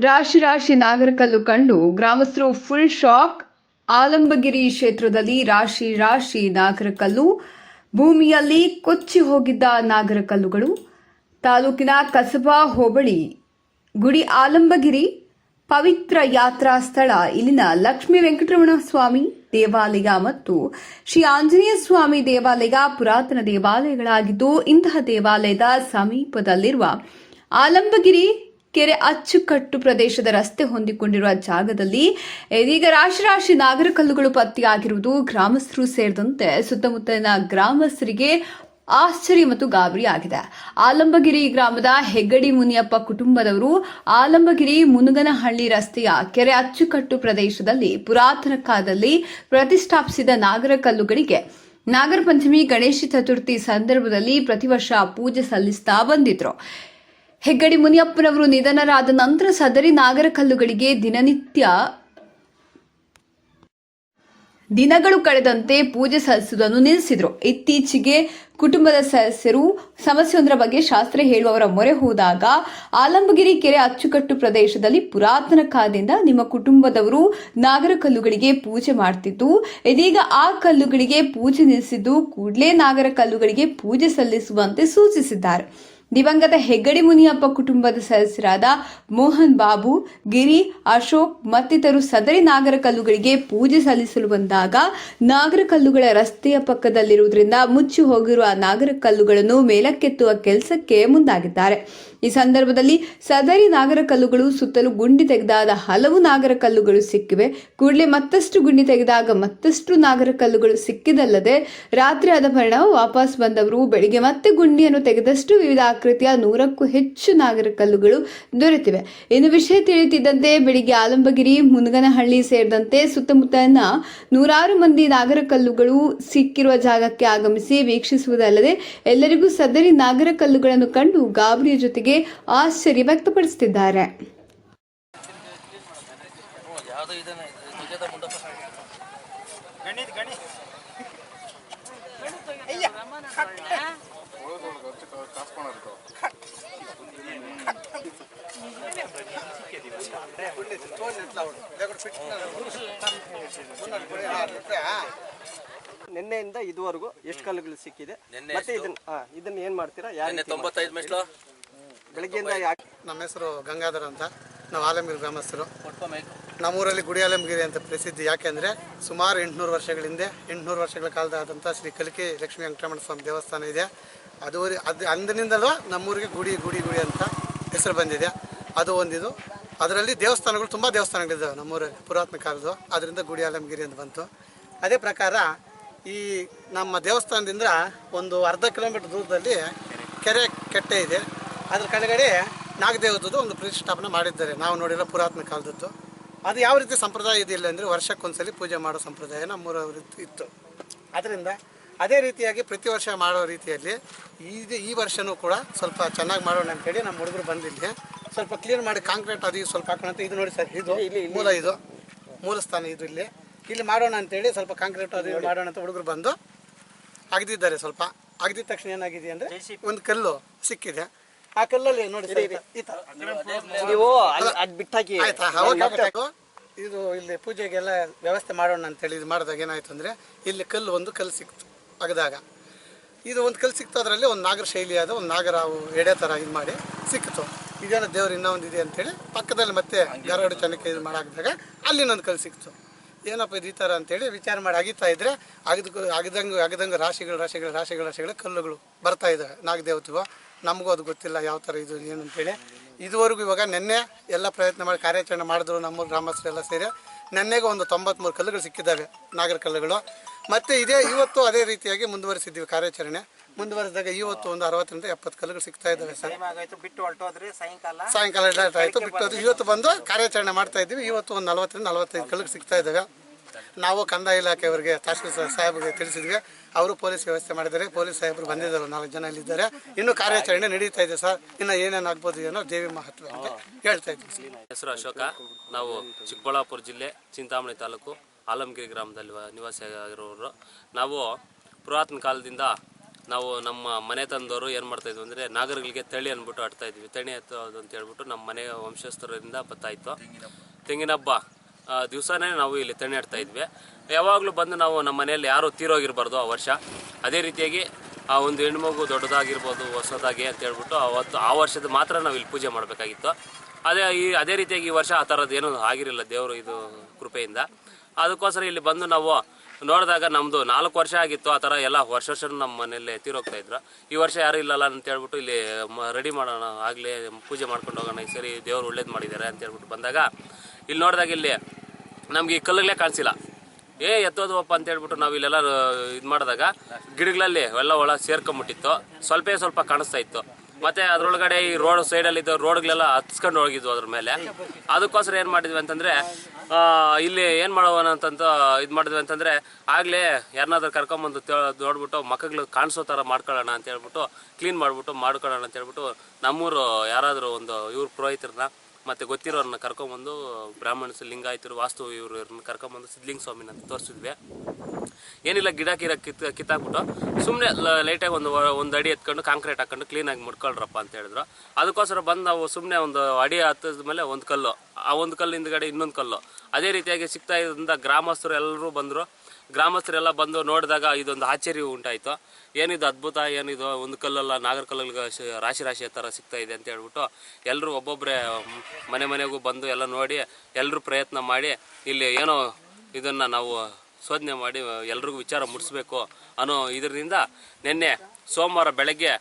ರಾಶಿ ರಾಶಿ ನಾಗರಕಲ್ಲು ಕಂಡು ಗ್ರಾಮಸ್ಥರು ಫುಲ್ ಶಾಕ್ ಆಲಂಬಗಿರಿ ಕ್ಷೇತ್ರದಲ್ಲಿ ರಾಶಿ ರಾಶಿ ನಾಗರಕಲ್ಲು. ಭೂಮಿಯಲ್ಲಿ ಕೊಚ್ಚಿ ಹೋಗಿದ್ದ ನಾಗರಕಲ್ಲುಗಳು. ತಾಲೂಕಿನ ಕಸಬಾ ಹೋಬಳಿ, ಗುಡಿ ಆಲಂಬಗಿರಿ. ಪವಿತ್ರ ಯಾತ್ರಾ ಸ್ಥಳ, ಇಲ್ಲಿನ ಲಕ್ಷ್ಮೀ ವೆಂಕಟರಮಣ ಸ್ವಾಮಿ ದೇವಾಲಯ ಮತ್ತು ಶ್ರೀ ಆಂಜನೇಯ ಸ್ವಾಮಿ ದೇವಾಲಯ ಪುರಾತನ ದೇವಾಲಯಗಳಾಗಿದ್ದು, ಇಂತಹ ದೇವಾಲಯದ ಸಮೀಪದಲ್ಲಿರುವ ಆಲಂಬಗಿರಿ ಕೆರೆ ಅಚ್ಚುಕಟ್ಟು ಪ್ರದೇಶದ ರಸ್ತೆ ಹೊಂದಿಕೊಂಡಿರುವ ಜಾಗದಲ್ಲಿ ಇದೀಗ ರಾಶಿ ರಾಶಿ ನಾಗರಕಲ್ಲುಗಳು ಪತ್ತೆಯಾಗಿರುವುದು ಗ್ರಾಮಸ್ಥರು ಸೇರಿದಂತೆ ಸುತ್ತಮುತ್ತಲಿನ ಗ್ರಾಮಸ್ಥರಿಗೆ ಆಶ್ಚರ್ಯ ಮತ್ತು ಗಾಬರಿ ಆಗಿದೆ. ಆಲಂಬಗಿರಿ ಗ್ರಾಮದ ಹೆಗ್ಗಡಿ ಮುನಿಯಪ್ಪ ಕುಟುಂಬದವರು ಆಲಂಬಗಿರಿ ಮುನುಗನಹಳ್ಳಿ ರಸ್ತೆಯ ಕೆರೆ ಅಚ್ಚುಕಟ್ಟು ಪ್ರದೇಶದಲ್ಲಿ ಪುರಾತನ ಕಾಲದಲ್ಲಿ ಪ್ರತಿಷ್ಠಾಪಿಸಿದ ನಾಗರಕಲ್ಲುಗಳಿಗೆ ನಾಗರ ಪಂಚಮಿ, ಗಣೇಶ ಚತುರ್ಥಿ ಸಂದರ್ಭದಲ್ಲಿ ಪ್ರತಿ ವರ್ಷ ಪೂಜೆ ಸಲ್ಲಿಸ್ತಾ ಬಂದಿದ್ರು. ಹೆಗ್ಗಡಿ ಮುನಿಯಪ್ಪನವರು ನಿಧನರಾದ ನಂತರ ಸದರಿ ನಾಗರಕಲ್ಲುಗಳಿಗೆ ದಿನನಿತ್ಯ ದಿನಗಳು ಕಳೆದಂತೆ ಪೂಜೆ ಸಲ್ಲಿಸುವುದನ್ನು ನಿಲ್ಲಿಸಿದರು. ಇತ್ತೀಚೆಗೆ ಕುಟುಂಬದ ಸದಸ್ಯರು ಸಮಸ್ಯೆಯೊಂದರ ಬಗ್ಗೆ ಶಾಸ್ತ್ರ ಹೇಳುವವರ ಮೊರೆ ಹೋದಾಗ ಆಲಂಬಗಿರಿ ಕೆರೆ ಅಚ್ಚುಕಟ್ಟು ಪ್ರದೇಶದಲ್ಲಿ ಪುರಾತನ ಕಾಲದಿಂದ ನಿಮ್ಮ ಕುಟುಂಬದವರು ನಾಗರ ಕಲ್ಲುಗಳಿಗೆ ಪೂಜೆ ಮಾಡ್ತಿದ್ದು, ಇದೀಗ ಆ ಕಲ್ಲುಗಳಿಗೆ ಪೂಜೆ ನಿಲ್ಲಿಸಿದ್ದು ಕೂಡಲೇ ನಾಗರ ಕಲ್ಲುಗಳಿಗೆ ಪೂಜೆ ಸಲ್ಲಿಸುವಂತೆ ಸೂಚಿಸಿದ್ದಾರೆ. ದಿವಂಗತ ಹೆಗ್ಗಡಿ ಮುನಿಯಪ್ಪ ಕುಟುಂಬದ ಸದಸ್ಯರಾದ ಮೋಹನ್ ಬಾಬು, ಗಿರಿ, ಅಶೋಕ್ ಮತ್ತಿತರು ಸದರಿ ನಾಗರಕಲ್ಲುಗಳಿಗೆ ಪೂಜೆ ಸಲ್ಲಿಸಲು ಬಂದಾಗ ನಾಗರಕಲ್ಲುಗಳ ರಸ್ತೆಯ ಪಕ್ಕದಲ್ಲಿರುವುದರಿಂದ ಮುಚ್ಚಿ ಹೋಗಿರುವ ನಾಗರಕಲ್ಲುಗಳನ್ನು ಮೇಲಕ್ಕೆತ್ತುವ ಕೆಲಸಕ್ಕೆ ಮುಂದಾಗಿದ್ದಾರೆ. ಈ ಸಂದರ್ಭದಲ್ಲಿ ಸದರಿ ನಾಗರ ಕಲ್ಲುಗಳು ಸುತ್ತಲೂ ಗುಂಡಿ ತೆಗೆದಾದ ಹಲವು ನಾಗರಕಲ್ಲುಗಳು ಸಿಕ್ಕಿವೆ. ಕೂಡಲೇ ಮತ್ತಷ್ಟು ಗುಂಡಿ ತೆಗೆದಾಗ ಮತ್ತಷ್ಟು ನಾಗರಕಲ್ಲುಗಳು ಸಿಕ್ಕಿದಲ್ಲದೆ ರಾತ್ರಿ ಆದ ಪರಿಣಾಮ ವಾಪಸ್ ಬಂದವರು. ಬೆಳಿಗ್ಗೆ ಮತ್ತೆ ಗುಂಡಿಯನ್ನು ತೆಗೆದಷ್ಟು ವಿವಿಧ ಆಕೃತಿಯ ನೂರಕ್ಕೂ ಹೆಚ್ಚು ನಾಗರಕಲ್ಲುಗಳು ದೊರೆತಿವೆ. ಇನ್ನು ವಿಷಯ ತಿಳಿಯುತ್ತಿದ್ದಂತೆ ಬೆಳಿಗ್ಗೆ ಆಲಂಬಗಿರಿ ಮುನಗನಹಳ್ಳಿ ಸೇರಿದಂತೆ ಸುತ್ತಮುತ್ತಲಿನ ನೂರಾರು ಮಂದಿ ನಾಗರಕಲ್ಲುಗಳು ಸಿಕ್ಕಿರುವ ಜಾಗಕ್ಕೆ ಆಗಮಿಸಿ ವೀಕ್ಷಿಸುವುದಲ್ಲದೆ ಎಲ್ಲರಿಗೂ ಸದರಿ ನಾಗರಕಲ್ಲುಗಳನ್ನು ಕಂಡು ಗಾಬರಿಯ ಜೊತೆಗೆ ಆಶ್ಚರ್ಯ ವ್ಯಕ್ತಪಡಿಸುತ್ತಿದ್ದಾರೆ. ಗಣಿತ ಗಣಿತ. ನಿನ್ನೆಯಿಂದ ಇದುವರೆಗೂ ಎಷ್ಟು ಕಲ್ಲುಗಳು ಸಿಕ್ಕಿದೆ? ಮತ್ತೆ ಇದನ್ನ ಇದನ್ನ ಏನ್ ಮಾಡ್ತೀರಾ? ಯಾರು ತೊಂಬತ್ತೈದು ಮೆಟ್ಲು. ಬೆಳಗ್ಗೆಯಿಂದ ಯಾಕೆ ನಮ್ಮ ಹೆಸರು ಗಂಗಾಧರ ಅಂತ. ನಾವು ಆಲಮಗಿರಿ ಗ್ರಾಮಸ್ಥರು. ನಮ್ಮೂರಲ್ಲಿ ಗುಡಿ ಆಲಮಗಿರಿ ಅಂತ ಪ್ರಸಿದ್ಧಿ. ಯಾಕೆಂದರೆ ಸುಮಾರು ಎಂಟುನೂರು ವರ್ಷಗಳ ಹಿಂದೆ ಎಂಟುನೂರು ವರ್ಷಗಳ ಕಾಲದಾದಂಥ ಶ್ರೀ ಕಲಿಕೆ ಲಕ್ಷ್ಮೀ ವೆಂಕಟರಮಣ ಸ್ವಾಮಿ ದೇವಸ್ಥಾನ ಇದೆ. ಅದು ಅದು ಅಂದಿನಿಂದಲೂ ನಮ್ಮೂರಿಗೆ ಗುಡಿ ಗುಡಿ ಗುಡಿ ಅಂತ ಹೆಸರು ಬಂದಿದೆ. ಅದು ಒಂದಿದು. ಅದರಲ್ಲಿ ದೇವಸ್ಥಾನಗಳು ತುಂಬ ದೇವಸ್ಥಾನಗಳಿದ್ದಾವೆ ನಮ್ಮೂರಲ್ಲಿ, ಪುರಾತನ ಕಾಲದ್ದು. ಅದರಿಂದ ಗುಡಿ ಆಲಮಗಿರಿ ಅಂತ ಬಂತು. ಅದೇ ಪ್ರಕಾರ ಈ ನಮ್ಮ ದೇವಸ್ಥಾನದಿಂದ ಒಂದು ಅರ್ಧ ಕಿಲೋಮೀಟರ್ ದೂರದಲ್ಲಿ ಕೆರೆ ಕೆಟ್ಟೆ ಇದೆ. ಅದ್ರ ಕೆಳಗಡೆ ನಾಗದೇವತದ್ದು ಒಂದು ಪ್ರತಿಷ್ಠಾಪನೆ ಮಾಡಿದ್ದಾರೆ. ನಾವು ನೋಡಿರೋ ಪುರಾತನ ಕಾಲದದ್ದು ಅದು ಯಾವ ರೀತಿ ಸಂಪ್ರದಾಯ ಇದೆಯಲ್ಲ ಅಂದರೆ ವರ್ಷಕ್ಕೊಂದ್ಸಲಿ ಪೂಜೆ ಮಾಡೋ ಸಂಪ್ರದಾಯ ನಮ್ಮೂರವ್ರ ಇತ್ತು. ಅದರಿಂದ ಅದೇ ರೀತಿಯಾಗಿ ಪ್ರತಿ ವರ್ಷ ಮಾಡೋ ರೀತಿಯಲ್ಲಿ ಇದು ಈ ವರ್ಷನೂ ಕೂಡ ಸ್ವಲ್ಪ ಚೆನ್ನಾಗಿ ಮಾಡೋಣ ಅಂತೇಳಿ ನಮ್ಮ ಹುಡುಗರು ಬಂದಿಲ್ಲಿ ಸ್ವಲ್ಪ ಕ್ಲೀನ್ ಮಾಡಿ ಕಾಂಕ್ರೀಟ್ ಅದು ಸ್ವಲ್ಪ ಹಾಕೋಣ ಅಂತ ಇದು ನೋಡಿ ಸರ್ ಇದು ಮೂಲ ಇದು. ಮೂಲ ಸ್ಥಾನ ಇದು ಇಲ್ಲಿ. ಇಲ್ಲಿ ಮಾಡೋಣ ಅಂತೇಳಿ ಸ್ವಲ್ಪ ಕಾಂಕ್ರೀಟ್ ಅದು ಮಾಡೋಣ ಅಂತ ಹುಡುಗರು ಬಂದು ಅಗದಿದ್ದಾರೆ ಸ್ವಲ್ಪ. ಅಗದಿದ ತಕ್ಷಣ ಏನಾಗಿದೆ ಅಂದರೆ ಒಂದು ಕಲ್ಲು ಸಿಕ್ಕಿದೆ. ಆ ಕಲ್ಲಲ್ಲಿ ನೋಡಿ ಇದು ಇಲ್ಲಿ ಪೂಜೆಗೆಲ್ಲ ವ್ಯವಸ್ಥೆ ಮಾಡೋಣ ಅಂತೇಳಿ ಇದು ಮಾಡಿದಾಗ ಏನಾಯ್ತು ಅಂದರೆ ಇಲ್ಲಿ ಕಲ್ಲು ಒಂದು ಕಲ್ಲು ಸಿಕ್ತು. ಅಗದಾಗ. ಇದು ಒಂದು ಕಲ್ಲು ಸಿಕ್ತು ಅದರಲ್ಲಿ ಒಂದು ನಾಗರ ಶೈಲಿಯಾದ ಒಂದು ನಾಗರ ಎಡೆ ಥರ ಇದು ಮಾಡಿ ಸಿಕ್ಕಿತು. ಇದೇನೋ ದೇವ್ರು ಇನ್ನೂ ಒಂದು ಇದೆ ಅಂತೇಳಿ ಪಕ್ಕದಲ್ಲಿ ಮತ್ತೆ ಗರಡು ಚೆನ್ನಕ್ಕೆ ಇದು ಮಾಡಾಕಿದಾಗ ಅಲ್ಲಿ ಇನ್ನೊಂದು ಕಲ್ಲು ಸಿಕ್ತು. ಏನಪ್ಪ ಇದು ಈ ಥರ ಅಂತೇಳಿ ವಿಚಾರ ಮಾಡಿ ಅಗಿತಾ ಇದ್ರೆ ಅಗದ ಅಗದಂಗೆ ಅಗದಂಗೆ ರಾಶಿಗಳು ರಾಶಿಗಳು ರಾಶಿಗಳು ರಾಶಿಗಳು ಕಲ್ಲುಗಳು ಬರ್ತಾ ಇದ್ದಾವೆ ನಾಗದೇವತ್ವ ನಮಗೂ ಅದು ಗೊತ್ತಿಲ್ಲ ಯಾವ ಥರ ಇದು ಏನು ಅಂತೇಳಿ. ಇದುವರೆಗೂ ಇವಾಗ ನೆನ್ನೆ ಎಲ್ಲ ಪ್ರಯತ್ನ ಮಾಡಿ ಕಾರ್ಯಾಚರಣೆ ಮಾಡಿದ್ರು ನಮ್ಮ ಗ್ರಾಮಸ್ಥರೆಲ್ಲ ಸೇರಿ. ನೆನ್ನೆಗೆ ಒಂದು ತೊಂಬತ್ತ್ಮೂರು ಕಲ್ಲುಗಳು ಸಿಕ್ಕಿದ್ದಾವೆ ನಾಗರ ಕಲ್ಲುಗಳು. ಮತ್ತು ಇದೇ ಇವತ್ತು ಅದೇ ರೀತಿಯಾಗಿ ಮುಂದುವರಿಸಿದ್ದೀವಿ ಕಾರ್ಯಾಚರಣೆ. ಮುಂದುವರೆಸಿದಾಗ ಇವತ್ತು ಒಂದು ಅರವತ್ತರಿಂದ ಎಪ್ಪತ್ತು ಕಲ್ಲುಗಳು ಸಿಗ್ತಾ ಇದ್ದಾವೆ ಸರ್. ಸಾಯಂಕಾಲ ಸಾಯಂಕಾಲ ಲೇಟ್ ಆಯಿತು ಬಿಟ್ಟು ಅದು ಇವತ್ತು ಬಂದು ಕಾರ್ಯಾಚರಣೆ ಮಾಡ್ತಾ ಇದ್ದೀವಿ. ಇವತ್ತು ಒಂದು ನಲವತ್ತರಿಂದ ನಲವತ್ತೈದು ಕಲ್ಲುಗಳು ಸಿಗ್ತಾ ಇದ್ದಾವೆ. ನಾವು ಕಂದಾಯ ಇಲಾಖೆಯವರಿಗೆ ತಹಸೀಲ್ದಾರ್ ಸಾಹೇಬ್ಗೆ ತಿಳಿಸಿದ್ವಿ. ಅವರು ಪೊಲೀಸ್ ವ್ಯವಸ್ಥೆ ಮಾಡಿದ್ದಾರೆ. ಪೊಲೀಸ್ ಸಾಹೇಬರು ಬಂದಿದ್ದಾರೆ ನಾಲ್ಕು ಜನ ಇಲ್ಲಿದ್ದಾರೆ. ಇನ್ನು ಕಾರ್ಯಾಚರಣೆ ನಡೀತಾ ಇದೆ ಸರ್. ಇನ್ನು ಏನೇನು ಆಗ್ಬೋದು ಏನೋ ದೇವಿ ಮಹತ್ವ ಅಂತ ಹೇಳ್ತಾ ಇದ್ದೀವಿ ಹೆಸರು ಅಶೋಕ. ನಾವು ಚಿಕ್ಕಬಳ್ಳಾಪುರ ಜಿಲ್ಲೆ ಚಿಂತಾಮಣಿ ತಾಲೂಕು ಆಲಮಗಿರಿ ಗ್ರಾಮದಲ್ಲಿ ನಿವಾಸಿಯಾಗಿರೋರು. ನಾವು ಪುರಾತನ ಕಾಲದಿಂದ ನಾವು ನಮ್ಮ ಮನೆ ತಂದವರು ಏನು ಮಾಡ್ತಾ ಇದ್ವಿ ಅಂದರೆ ನಾಗರಿಗಳಿಗೆ ತಳಿ ಅಂದ್ಬಿಟ್ಟು ಆಡ್ತಾ ಇದ್ವಿ. ತಣಿ ಎತ್ತೋದು ಅಂತ ಹೇಳ್ಬಿಟ್ಟು ನಮ್ಮ ಮನೆ ವಂಶಸ್ಥರಿಂದ ಬತ್ತಾಯಿತು. ತೆಂಗಿನ ಹಬ್ಬ ದಿವಸನೇ ನಾವು ಇಲ್ಲಿ ತಣಿ ಆಡ್ತಾ ಇದ್ವಿ. ಯಾವಾಗಲೂ ಬಂದು ನಾವು ನಮ್ಮ ಮನೆಯಲ್ಲಿ ಯಾರು ತೀರೋಗಿರಬಾರ್ದು ಆ ವರ್ಷ. ಅದೇ ರೀತಿಯಾಗಿ ಆ ಒಂದು ಹೆಣ್ಮಗು ದೊಡ್ಡದಾಗಿರ್ಬೋದು, ಹೊಸದಾಗಿ ಅಂತ ಹೇಳ್ಬಿಟ್ಟು ಅವತ್ತು ಆ ವರ್ಷದ ಮಾತ್ರ ನಾವು ಇಲ್ಲಿ ಪೂಜೆ ಮಾಡಬೇಕಾಗಿತ್ತು. ಅದೇ ಈ ಅದೇ ರೀತಿಯಾಗಿ ಈ ವರ್ಷ ಆ ಥರದ್ದು ಏನೂ ಆಗಿರಲಿಲ್ಲ ದೇವರು ಇದು ಕೃಪೆಯಿಂದ. ಅದಕ್ಕೋಸ್ಕರ ಇಲ್ಲಿ ಬಂದು ನಾವು ನೋಡಿದಾಗ ನಮ್ಮದು ನಾಲ್ಕು ವರ್ಷ ಆಗಿತ್ತು ಆ ಥರ ಎಲ್ಲ ವರ್ಷ ವರ್ಷ ನಮ್ಮ ಮನೆಯಲ್ಲೇ ತೀರೋಗ್ತಾ ಇದ್ರು. ಈ ವರ್ಷ ಯಾರು ಇಲ್ಲಲ್ಲ ಅಂತ ಹೇಳ್ಬಿಟ್ಟು ಇಲ್ಲಿ ರೆಡಿ ಮಾಡೋಣ, ಆಗಲೇ ಪೂಜೆ ಮಾಡ್ಕೊಂಡು ಹೋಗೋಣ, ಈ ಸರಿ ದೇವ್ರು ಒಳ್ಳೇದು ಮಾಡಿದ್ದಾರೆ ಅಂತ ಹೇಳ್ಬಿಟ್ಟು ಬಂದಾಗ ಇಲ್ಲಿ ನೋಡಿದಾಗ ಇಲ್ಲಿ ನಮ್ಗೆ ಈ ಕಲ್ಲುಗಳೇ ಕಾಣಿಸಿಲ್ಲ. ಏ ಎತ್ತೋದಪ್ಪ ಅಂತ ಹೇಳ್ಬಿಟ್ಟು ನಾವು ಇಲ್ಲೆಲ್ಲ, ಇದು ಮಾಡಿದಾಗ ಗಿಡಗಳಲ್ಲಿ ಎಲ್ಲ ಒಳ ಸೇರ್ಕೊಂಬಿಟ್ಟಿತ್ತು. ಸ್ವಲ್ಪ ಸ್ವಲ್ಪ ಕಾಣಿಸ್ತಾ ಇತ್ತು. ಮತ್ತೆ ಅದ್ರೊಳಗಡೆ ಈ ರೋಡ್ ಸೈಡಲ್ಲಿ ಇದ್ದ ರೋಡ್ಗಳೆಲ್ಲ ಹತ್ಸ್ಕೊಂಡು ಹೋಗಿದ್ವು ಅದ್ರ ಮೇಲೆ. ಅದಕ್ಕೋಸ್ಕರ ಏನು ಮಾಡಿದ್ವಿ ಅಂತಂದ್ರೆ ಇಲ್ಲಿ ಏನು ಮಾಡೋಣ ಅಂತಂತ ಇದು ಮಾಡಿದ್ವಿ ಅಂತಂದ್ರೆ, ಆಗ್ಲೇ ಯಾರನ್ನಾದ್ರೂ ಕರ್ಕೊಂಬಂದು ನೋಡ್ಬಿಟ್ಟು ಮಕ್ಕಳು ಕಾಣಿಸೋ ಥರ ಮಾಡ್ಕೊಳ್ಳೋಣ ಅಂತ ಹೇಳ್ಬಿಟ್ಟು ಕ್ಲೀನ್ ಮಾಡ್ಬಿಟ್ಟು ಮಾಡ್ಕೊಳ್ಳೋಣ ಅಂತ ಹೇಳ್ಬಿಟ್ಟು ನಮ್ಮೂರು ಯಾರಾದರೂ ಒಂದು ಇವ್ರ ಪುರೋಹಿತರನ್ನ ಮತ್ತೆ ಗೊತ್ತಿರೋರನ್ನ ಕರ್ಕೊಂಬಂದು ಬ್ರಾಹ್ಮಣಸ್ ಲಿಂಗಾಯತರು ವಾಸ್ತು ಇವ್ರು ಇವ್ರನ್ನ ಕರ್ಕೊಂಬಂದು ಸಿದ್ಧಲಿಂಗ ಸ್ವಾಮಿನ ತೋರಿಸಿದ್ವಿ. ಏನಿಲ್ಲ, ಗಿಡ ಕಿರ ಕಿತ್, ಕಿತ್ತಾಕ್ಬಿಟ್ಟು ಸುಮ್ಮನೆ ಲೈಟಾಗಿ ಒಂದು ಒಂದು ಅಡಿ ಎತ್ಕೊಂಡು ಕಾಂಕ್ರೀಟ್ ಹಾಕೊಂಡು ಕ್ಲೀನಾಗಿ ಮುಡ್ಕೊಳ್ರಪ್ಪ ಅಂತ ಹೇಳಿದ್ರು. ಅದಕ್ಕೋಸ್ಕರ ಬಂದು ನಾವು ಸುಮ್ಮನೆ ಒಂದು ಅಡಿ ಹತ್ತದ ಮೇಲೆ ಒಂದು ಕಲ್ಲು, ಆ ಒಂದು ಕಲ್ಲು ಹಿಂದ್ಗಡೆ ಇನ್ನೊಂದು ಕಲ್ಲು. ಅದೇ ರೀತಿಯಾಗಿ ಸಿಗ್ತಾ ಇದ್ರಿಂದ ಗ್ರಾಮಸ್ಥರು ಎಲ್ಲರೂ ಬಂದರು. ಗ್ರಾಮಸ್ಥರೆಲ್ಲ ಬಂದು ನೋಡಿದಾಗ ಇದೊಂದು ಆಶ್ಚರ್ಯ ಉಂಟಾಯಿತು. ಏನಿದು ಅದ್ಭುತ, ಏನಿದು ಒಂದು ಕಲ್ಲೆಲ್ಲ, ನಾಗರ ಕಲ್ಲಲ್ಲಿ ರಾಶಿ ರಾಶಿ ಥರ ಸಿಗ್ತಾ ಇದೆ ಅಂತ ಹೇಳ್ಬಿಟ್ಟು ಎಲ್ಲರೂ ಒಬ್ಬೊಬ್ಬರೇ ಮನೆ ಮನೆಗೂ ಬಂದು ಎಲ್ಲ ನೋಡಿ ಎಲ್ಲರೂ ಪ್ರಯತ್ನ ಮಾಡಿ ಇಲ್ಲಿ ಏನೋ ಇದನ್ನು ನಾವು ಶೋಧನೆ ಮಾಡಿ ಎಲ್ರಿಗೂ ವಿಚಾರ ಮುಡಿಸ್ಬೇಕು ಅನ್ನೋ ಇದರಿಂದ ನಿನ್ನೆ ಸೋಮವಾರ ಬೆಳಗ್ಗೆ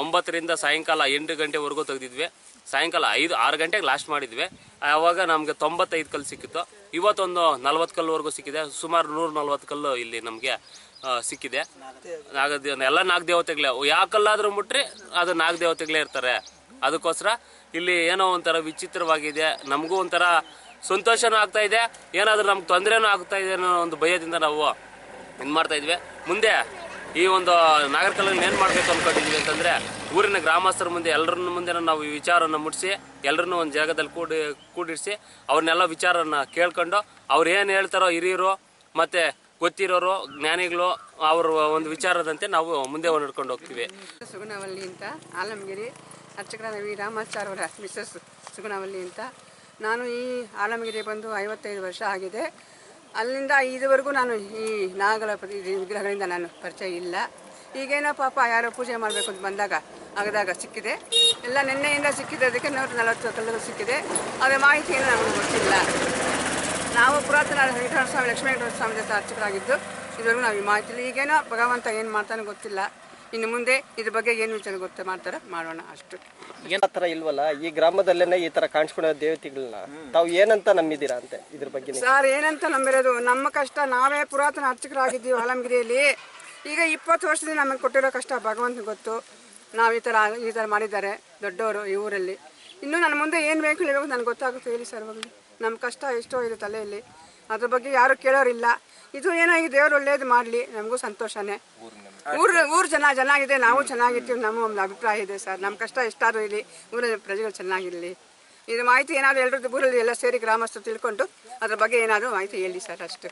ಒಂಬತ್ತರಿಂದ ಸಾಯಂಕಾಲ ಎಂಟು ಗಂಟೆವರೆಗೂ ತೆಗೆದಿದ್ವಿ. ಸಾಯಂಕಾಲ ಐದು, ಆರು ಗಂಟೆಗೆ ಲಾಸ್ಟ್ ಮಾಡಿದ್ವಿ. ಆವಾಗ ನಮಗೆ ತೊಂಬತ್ತೈದು ಕಲ್ಲು ಸಿಕ್ಕಿತ್ತು. ಇವತ್ತೊಂದು ನಲ್ವತ್ತು ಕಲ್ಲುವರೆಗೂ ಸಿಕ್ಕಿದೆ. ಸುಮಾರು ನೂರ ನಲ್ವತ್ತು ಕಲ್ಲು ಇಲ್ಲಿ ನಮಗೆ ಸಿಕ್ಕಿದೆ. ನಾಗ ಎಲ್ಲ ನಾಗ ದೇವತೆಗಳೇ ಯಾವ ಕಲ್ಲಾದ್ರೂ ಮುಟ್ರಿ, ಅದು ನಾಗ ದೇವತೆಗಳೇ ಇರ್ತಾರೆ. ಅದಕ್ಕೋಸ್ಕರ ಇಲ್ಲಿ ಏನೋ ಒಂಥರ ವಿಚಿತ್ರವಾಗಿದೆ. ನಮಗೂ ಒಂಥರ ಸಂತೋಷನೂ ಆಗ್ತಾ ಇದೆ. ಏನಾದರೂ ನಮ್ಗೆ ತೊಂದರೆನೂ ಆಗ್ತಾ ಇದೆ ಅನ್ನೋ ಒಂದು ಭಯದಿಂದ ನಾವು ಇದು ಮಾಡ್ತಾ ಇದ್ವಿ. ಮುಂದೆ ಈ ಒಂದು ನಾಗರಕಲ್ಲನ್ನು ಏನು ಮಾಡಬೇಕು ಅಂದ್ಕೊಂಡಿದ್ವಿ ಅಂತಂದ್ರೆ ಊರಿನ ಗ್ರಾಮಸ್ಥರ ಮುಂದೆ ಎಲ್ಲರ ಮುಂದೆ ನಾವು ಈ ವಿಚಾರವನ್ನು ಮುಟ್ಟಿಸಿ ಎಲ್ಲರನ್ನೂ ಒಂದು ಜಾಗದಲ್ಲಿ ಕೂಡಿ, ಕೂಡಿರಿಸಿ, ಅವ್ರನ್ನೆಲ್ಲ ವಿಚಾರನ ಕೇಳ್ಕೊಂಡು ಅವ್ರು ಏನು ಹೇಳ್ತಾರೋ ಹಿರಿಯರು ಮತ್ತು ಗೊತ್ತಿರೋರು, ಜ್ಞಾನಿಗಳು ಅವ್ರ ಒಂದು ವಿಚಾರದಂತೆ ನಾವು ಮುಂದೆ ನಡ್ಕೊಂಡು ಹೋಗ್ತೀವಿ. ಸುಗುಣವಲ್ಲಿ ಅಂತ ಆಲಮಗಿರಿ ಅರ್ಚಕರಾದ ವಿ ರಾಮಾಚಾರ್ ಅವರ ಮಿಸ್ಸಸ್ ಸುಗುಣವಲ್ಲಿ ಅಂತ. ನಾನು ಈ ಆಲಮಗಿರಿ ಬಂದು ಐವತ್ತೈದು ವರ್ಷ ಆಗಿದೆ. ಅಲ್ಲಿಂದ ಇದುವರೆಗೂ ನಾನು ಈ ನಾಗಲ ವಿಗ್ರಹಗಳಿಂದ ನಾನು ಪರಿಚಯ ಇಲ್ಲ. ಈಗೇನೋ ಪಾಪ ಯಾರೋ ಪೂಜೆ ಮಾಡಬೇಕು ಅಂತ ಬಂದಾಗ ಆಗದಾಗ ಸಿಕ್ಕಿದೆ. ಎಲ್ಲ ನಿನ್ನೆಯಿಂದ ಸಿಕ್ಕಿದೆ ಅದಕ್ಕೆ ನೂರ ನಲವತ್ತು ಕಲ್ಲರು ಸಿಕ್ಕಿದೆ. ಅದರ ಮಾಹಿತಿ ಏನು ನಮಗೆ ಗೊತ್ತಿಲ್ಲ. ನಾವು ಪುರಾತನ ವೆಂಕಟೇಶ್ವರ ಸ್ವಾಮಿ ಲಕ್ಷ್ಮೀ ವೆಂಕಟೇಶ್ವರ ಸ್ವಾಮಿ ಜೊತೆ ಅರ್ಚಕರಾಗಿದ್ದು ಇದುವರೆಗೂ ನಾವು ಈ ಮಾಹಿತಿ ಈಗೇನೋ ಭಗವಂತ ಏನು ಮಾಡ್ತಾನೆ ಗೊತ್ತಿಲ್ಲ. ಇನ್ನು ಮುಂದೆ ಇದ್ರ ಬಗ್ಗೆ ಏನು ವಿಚಾರ ಗೊತ್ತ ಮಾಡ್ತಾರೆ ಮಾಡೋಣ ಅಷ್ಟು. ಏನ್ ಆ ಥರ ಇಲ್ವಲ್ಲ? ಈ ಗ್ರಾಮದಲ್ಲೇನೆ ಈ ತರ ಕಾಣಿಸ್ಕೊಳ್ಳೋ ದೇವತೆಗಳನ್ನ ತಾವು ಏನಂತ ನಂಬಿದ್ದೀರಾ ಅಂತ ಇದ್ರ ಬಗ್ಗೆ? ಸರ್ ಏನಂತ ನಂಬಿರೋದು? ನಮ್ಮ ಕಷ್ಟ ನಾವೇ ಪುರಾತನ ಅರ್ಚಕರಾಗಿದ್ದೀವಿ ಆಲಮಗಿರಿಯಲ್ಲಿ ಈಗ ಇಪ್ಪತ್ತು ವರ್ಷದಿಂದ ನಮಗೆ ಕೊಟ್ಟಿರೋ ಕಷ್ಟ ಭಗವಂತ ಗೊತ್ತು. ನಾವು ಈ ಥರ ಈ ಥರ ಮಾಡಿದ್ದಾರೆ ದೊಡ್ಡವರು ಈ ಊರಲ್ಲಿ. ಇನ್ನೂ ನನ್ನ ಮುಂದೆ ಏನು ಬೇಕು ಹೇಳಬೇಕು ನನಗೆ ಗೊತ್ತಾಗುತ್ತೆ. ಹೇಳಿ ಸರ್ ನಮ್ಮ ಕಷ್ಟ ಎಷ್ಟೋ ಇದೆ ತಲೆಯಲ್ಲಿ. ಅದ್ರ ಬಗ್ಗೆ ಯಾರು ಕೇಳೋರಿಲ್ಲ. ಇದು ಏನೋ ಈ ದೇವ್ರು ಒಳ್ಳೇದು ಮಾಡಲಿ. ನಮಗೂ ಸಂತೋಷನೇ. ಊರು ಊರು ಜನ ಚೆನ್ನಾಗಿದೆ ನಾವು ಚೆನ್ನಾಗಿರ್ತೀವಿ. ನಮ್ಮ ಒಂದು ಅಭಿಪ್ರಾಯ ಇದೆ ಸರ್. ನಮ್ಮ ಕಷ್ಟ ಎಷ್ಟಾದರೂ ಇಲ್ಲಿ ಊರಿನ ಪ್ರಜೆಗಳು ಚೆನ್ನಾಗಿರಲಿ. ಇದು ಮಾಹಿತಿ ಏನಾದರೂ ಎಲ್ಲರದ್ದು ಊರಲ್ಲಿ ಎಲ್ಲ ಸೇರಿ ಗ್ರಾಮಸ್ಥರು ತಿಳ್ಕೊಂಡು ಅದ್ರ ಬಗ್ಗೆ ಏನಾದರೂ ಮಾಹಿತಿ ಹೇಳಿ ಸರ್ ಅಷ್ಟು.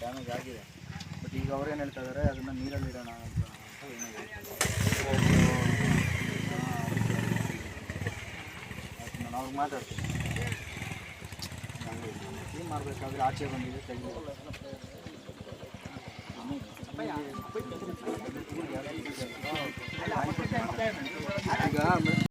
ಡ್ಯಾಮೇಜ್ ಆಗಿದೆ ಬಟ್ ಈಗ ಅವ್ರೇನು ಹೇಳ್ತಾ ಇದ್ದಾರೆ ಅದನ್ನು ನೀರಲ್ಲಿ ಇಡೋಣ ಅಂತ ನಾನು ಅವ್ರಿಗೆ ಮಾತಾಡ್ತೀನಿ ಏನು ಮಾಡಬೇಕಾದ್ರೆ ಆಚೆ ಬಂದಿದೆ ತೆಗೆದು ಈಗ